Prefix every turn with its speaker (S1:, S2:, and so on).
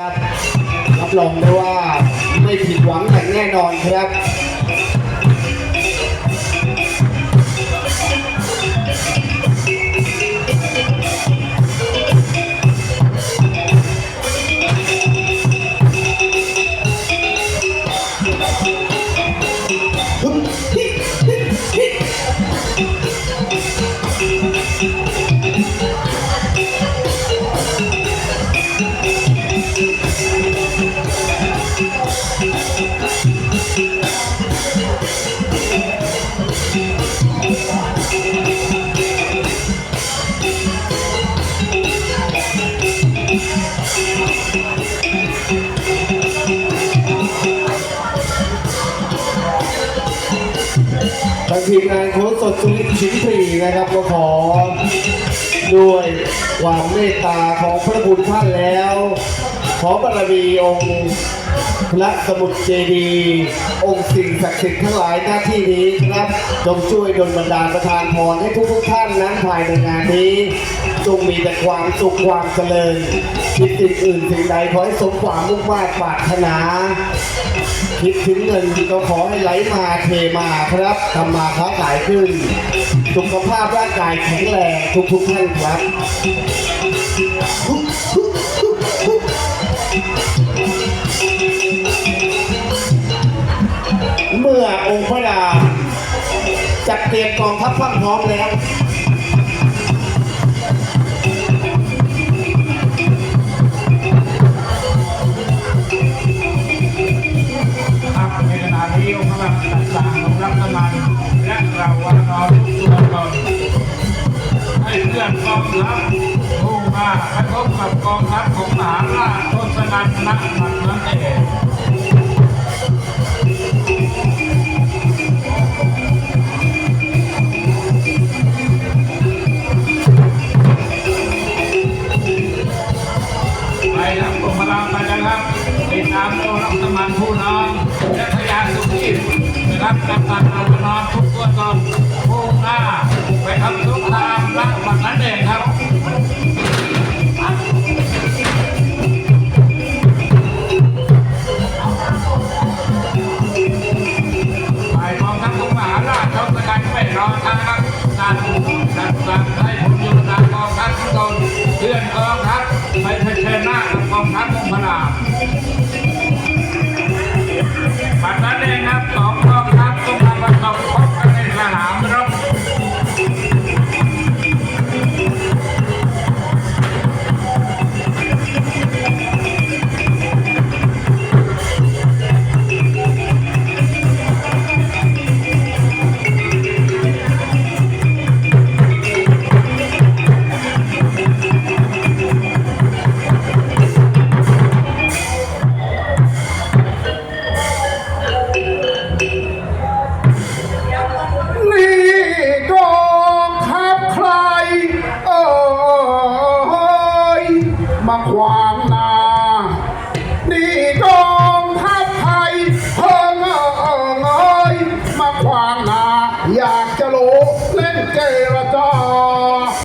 S1: ครับรับรองได้ว่าไม่ผิดหวังอย่างแน่นอนครับางทีมงานโค้ชสดสุรินทร์ชิมพรีนะครับก็ขอด้วยความเมตตาของพระคุณท่านแล้ว ขอบารมีองค์พระสมุทรเจดีย์องค์สิ่งศักดิ์สิทธิ์ทั้งหลายหน้าที่นี้ครับจงช่วยดลบันดาลประทานพรให้ทุกทุกท่านนั้นภายในงานนี้ จงมีแต่ความสุขความเจริญ คิดสิ่งอื่นสิ่งใดขอให้สมความมุ่งมั่ปรารถนา คิดถึงเงินก็ขอให้ไหลมาเทมาครับทำมาค้าขายขึ้น สุขภาพร่างกายแข็งแรงทุกๆท่านครับเมื่อองค์พระดาจัดเตรียมกองทัพฟังพร้อมแล้ว
S2: มุ่งมาไปพบกับกองทัพของมหาราชทศกัณฐ์ณบัดนั้นเองไปรับกรมพลังไปนะครับติดตามโดรัฐมันผู้น้องและพยานสุขีนะรับกับการเรานอนทุกตัวตนมุ่งหน้าไปทำสงครามรักบัดนั้นเอง บัตรนั้นเองครับสอง
S3: ความนานี่กองทัพไทยเพิ่งเอ่ยมาความนา อยากจะโลเล่นเกระจา